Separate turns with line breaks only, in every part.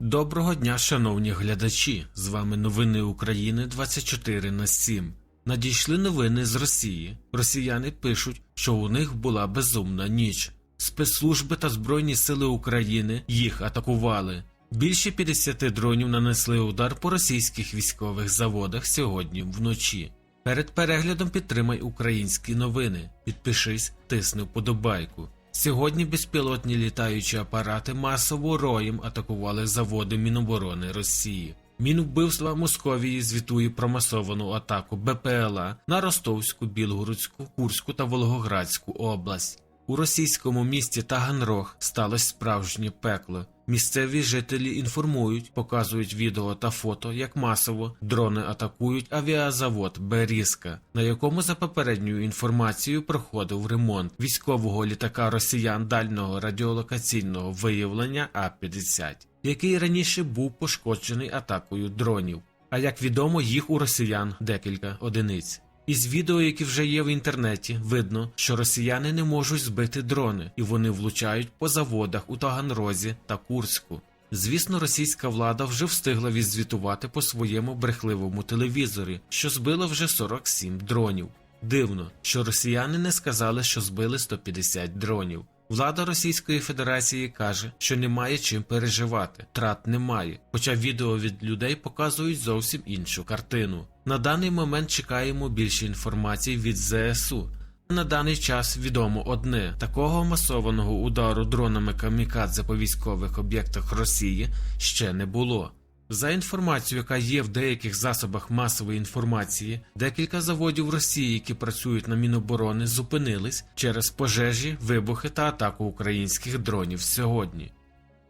Доброго дня, шановні глядачі! З вами новини України 24 на 7. Надійшли новини з Росії. Росіяни пишуть, що у них була безумна ніч. Спецслужби та Збройні сили України їх атакували. Більше 50 дронів нанесли удар по російських військових заводах сьогодні вночі. Перед переглядом підтримай українські новини. Підпишись, тисни вподобайку. Сьогодні безпілотні літаючі апарати масово роєм атакували заводи Міноборони Росії. Мінубивства Московії звітує про масовану атаку БПЛА на Ростовську, Білгородську, Курську та Волгоградську область. У російському місті Таганрог сталося справжнє пекло. Місцеві жителі інформують, показують відео та фото, як масово дрони атакують авіазавод Берізка, на якому за попередньою інформацією проходив ремонт військового літака росіян дальнього радіолокаційного виявлення А-50, який раніше був пошкоджений атакою дронів. А як відомо, їх у росіян декілька одиниць. Із відео, які вже є в інтернеті, видно, що росіяни не можуть збити дрони, і вони влучають по заводах у Таганрозі та Курську. Звісно, російська влада вже встигла відзвітувати по своєму брехливому телевізорі, що збила вже 47 дронів. Дивно, що росіяни не сказали, що збили 150 дронів. Влада Російської Федерації каже, що немає чим переживати, трат немає, хоча відео від людей показують зовсім іншу картину. На даний момент чекаємо більше інформації від ЗСУ. На даний час відомо одне: такого масованого удару дронами камікадзе по військових об'єктах Росії ще не було. За інформацією, яка є в деяких засобах масової інформації, декілька заводів Росії, які працюють на Міноборони, зупинились через пожежі, вибухи та атаку українських дронів сьогодні.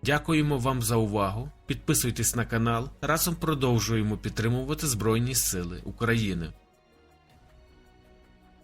Дякуємо вам за увагу. Підписуйтесь на канал. Разом продовжуємо підтримувати Збройні Сили України.